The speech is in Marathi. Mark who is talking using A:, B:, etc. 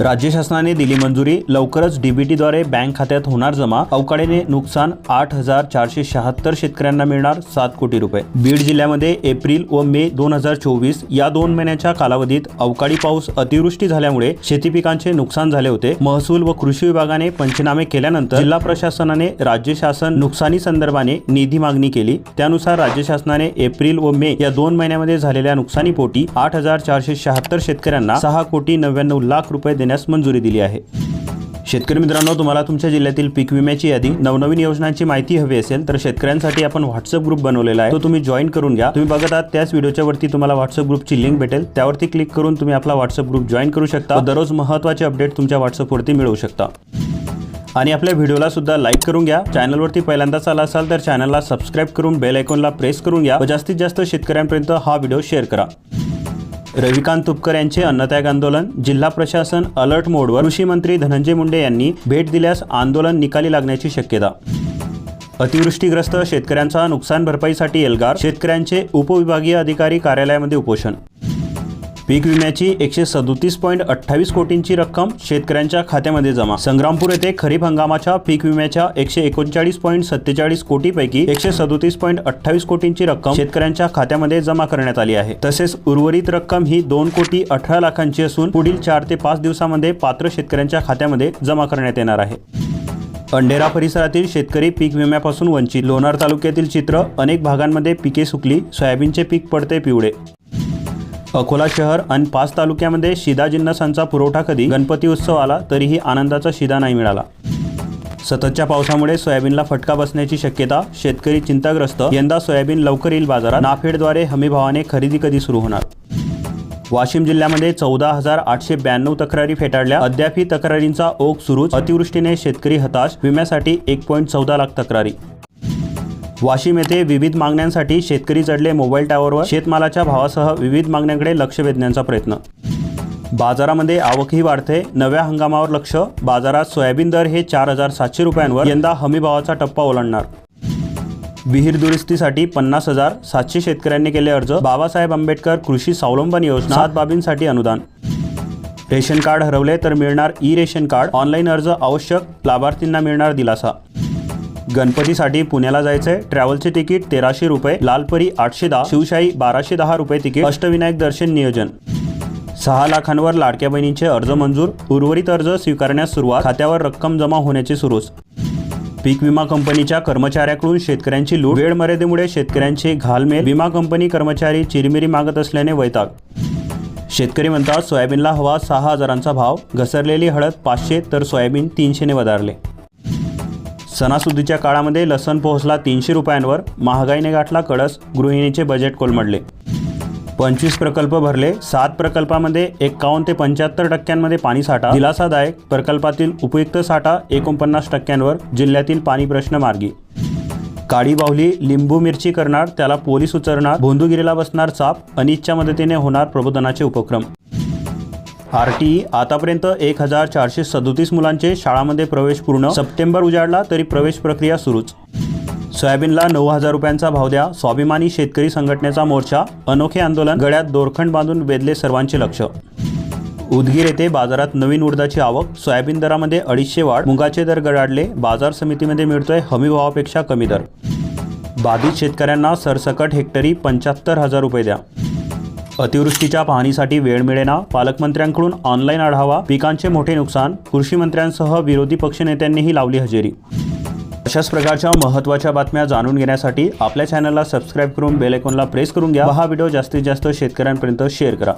A: राज्य शासनाने दिली मंजुरी. लवकरच डीबीटीद्वारे बँक खात्यात होणार जमा. अवकाळीने नुकसान आठ हजार चारशे शहात्तर शेतकऱ्यांना मिळणार सात कोटी रुपये. बीड जिल्ह्यामध्ये एप्रिल व मे दोन हजार चोवीस या दोन महिन्याच्या कालावधीत अवकाळी पाऊस अतिवृष्टी झाल्यामुळे शेती पिकांचे नुकसान झाले होते. महसूल व कृषी विभागाने पंचनामे केल्यानंतर जिल्हा प्रशासनाने राज्य शासन नुकसानी संदर्भाने निधी मागणी केली. त्यानुसार राज्य शासनाने एप्रिल व मे या दोन महिन्यामध्ये झालेल्या नुकसानीपोटी आठ हजार चारशे शहात्तर शेतकऱ्यांना सहा कोटी नव्याण्णव लाख रुपये देण्यास मंजुरी दिली आहे. शेतकरी मित्रांनो तुम्हाला तुमच्या जिल्ह्यातील पीक विम्याची यादी नवनवीन योजनांची माहिती हवी असेल तर शेतकऱ्यांसाठी आपण व्हॉट्सअप ग्रुप बनवलेला आहे. तो तुम्ही जॉईन करून घ्या. तुम्ही बघत आहात त्याच व्हिडिओच्या वरती तुम्हाला व्हॉट्सअप ग्रुपची लिंक भेटेल. त्यावरती क्लिक करून तुम्ही आपला व्हॉट्सअप ग्रुप जॉईन करू शकता. दररोज महत्त्वाचे अपडेट तुमच्या व्हॉट्सअपवरती मिळवू शकता. आणि आपल्या व्हिडिओला सुद्धा लाईक करून घ्या. चॅनलवरती पहिल्यांदाच आला असाल तर चॅनलला सबस्क्राईब करून बेल आयकॉनला प्रेस करून घ्या. व जास्तीत जास्त शेतकऱ्यांपर्यंत हा व्हिडिओ शेअर करा. रविकांत तुपकर यांचे अन्नत्याग आंदोलन जिल्हा प्रशासन अलर्ट मोडवर कृषी मंत्री धनंजय मुंडे यांनी भेट दिल्यास आंदोलन निकाली लागण्याची शक्यता. अतिवृष्टीग्रस्त शेतकऱ्यांचा नुकसान भरपाईसाठी एल्गार शेतकऱ्यांचे उपविभागीय अधिकारी कार्यालयामध्ये उपोषण. पीक विम्याची एकशे सदोतीस पॉईंट अठ्ठावीस कोटींची रक्कम शेतकऱ्यांच्या खात्यामध्ये जमा. संग्रामपूर येथे खरीप हंगामाच्या पीक विम्याच्या एकशे एकोणचाळीस पॉईंट सत्तेचाळीस कोटीपैकी एकशे सदोतीस पॉईंट अठ्ठावीस कोटींची रक्कम शेतकऱ्यांच्या खात्यामध्ये जमा करण्यात आली आहे. तसेच उर्वरित रक्कम ही दोन कोटी अठरा लाखांची असून पुढील चार ते पाच दिवसामध्ये पात्र शेतकऱ्यांच्या खात्यामध्ये जमा करण्यात येणार आहे. अंडेरा परिसरातील शेतकरी पीक विम्यापासून वंचित. लोणार तालुक्यातील चित्र अनेक भागांमध्ये पिके सुकली सोयाबीनचे पीक पडते पिवळे. अकोला शहर आणि पाच तालुक्यामध्ये शिदा जिन्नसांचा पुरवठा कधी गणपती उत्सव आला तरीही आनंदाचा शिदा नाही मिळाला. सततच्या पावसामुळे सोयाबीनला फटका बसण्याची शक्यता शेतकरी चिंताग्रस्त. यंदा सोयाबीन लवकर येईल बाजारात. नाफेडद्वारे हमीभावाने खरेदी कधी सुरू होणार? वाशिम जिल्ह्यामध्ये चौदा हजार आठशे ब्याण्णव तक्रारी फेटाळल्या. अद्यापही तक्रारींचा ओघ सुरूच. अतिवृष्टीने शेतकरी हताश. विम्यासाठी एक पॉईंट चौदा लाख तक्रारी. वाशिम येथे विविध मागण्यांसाठी शेतकरी चढले मोबाईल टॉवरवर शेतमालाच्या भावासह विविध मागण्यांकडे लक्ष वेधण्याचा प्रयत्न. बाजारामध्ये आवकही वाढते. नव्या हंगामावर लक्ष. बाजारात सोयाबीन दर हे चार हजार सातशे रुपयांवर यंदा हमीभावाचा टप्पा ओलांडणार. विहीर दुरुस्तीसाठी पन्नास हजार सातशे शेतकऱ्यांनी केले अर्ज. बाबासाहेब आंबेडकर कृषी स्वावलंबन योजना सात बाबींसाठी अनुदान. रेशन कार्ड हरवले तर मिळणार ई रेशन कार्ड. ऑनलाईन अर्ज आवश्यक. लाभार्थींना मिळणार दिलासा. गणपतीसाठी पुण्याला जायचंय. ट्रॅव्हलचे तिकीट तेराशे रुपये लालपरी आठशे दहा शिवशाही बाराशे दहा रुपये तिकीट. अष्टविनायक दर्शन नियोजन. सहा लाखांवर लाडक्या बहिणींचे अर्ज मंजूर. उर्वरित अर्ज स्वीकारण्यास सुरुवात. खात्यावर रक्कम जमा होण्याची सुरूच पीक विमा कंपनीच्या कर्मचाऱ्याकडून शेतकऱ्यांची लूट. वेळ मर्यादेमुळे शेतकऱ्यांची घालमेल. विमा कंपनी कर्मचारी चिरमिरी मागत असल्याने वैताग. शेतकरी म्हणतात सोयाबीनला हवा सहा हजारांचा भाव. घसरलेली हळद पाचशे तर सोयाबीन तीनशेने वधारले. सणासुदीच्या काळामध्ये लसण पोहोचला तीनशे रुपयांवर महागाईने गाठला कळस गृहिणीचे बजेट कोलमडले. पंचवीस प्रकल्प भरले सात प्रकल्पामध्ये एकावन्न ते पंच्याहत्तर टक्क्यांमध्ये पाणी साठा दिलासादायक प्रकल्पातील उपयुक्त साठा एकोणपन्नास टक्क्यांवर जिल्ह्यातील पाणी प्रश्न मार्गी. काळी बाहुली लिंबू मिरची करणार त्याला पोलीस उचरणार भोंदूगिरीला बसणार चाप अनिच्छा मदतीने होणार प्रबोधनाचे उपक्रम. आर टी आतापर्यंत एक हजार चारशे सदोतीस मुलांचे शाळामध्ये प्रवेश पूर्ण सप्टेंबर उजाडला तरी प्रवेश प्रक्रिया सुरूच. सोयाबीनला नऊ हजार रुपयांचा भाव द्या स्वाभिमानी शेतकरी संघटनेचा मोर्चा अनोखे आंदोलन गळ्यात दोरखंड बांधून वेधले सर्वांचे लक्ष. उदगीर येथे बाजारात नवीन उडदाची आवक सोयाबीन दरामध्ये अडीचशे वाढ मुगाचे दर गडाडले बाजार समितीमध्ये मिळतोय हमी भावापेक्षा कमी दर. बाधित शेतकऱ्यांना सरसकट हेक्टरी पंच्याहत्तर हजार रुपये द्या. अतिवृष्टीच्या पाहणीसाठी वेळ मिळेना पालकमंत्र्यांकडून ऑनलाईन आढावा पिकांचे मोठे नुकसान कृषी मंत्र्यांसह विरोधी पक्षनेत्यांनीही लावली हजेरी. अशाच प्रकारच्या महत्त्वाच्या बातम्या जाणून घेण्यासाठी आपल्या चॅनलला सबस्क्राईब करून बेल आयकॉनला प्रेस करून घ्या. हा व्हिडिओ जास्तीत जास्त शेतकऱ्यांपर्यंत शेअर करा.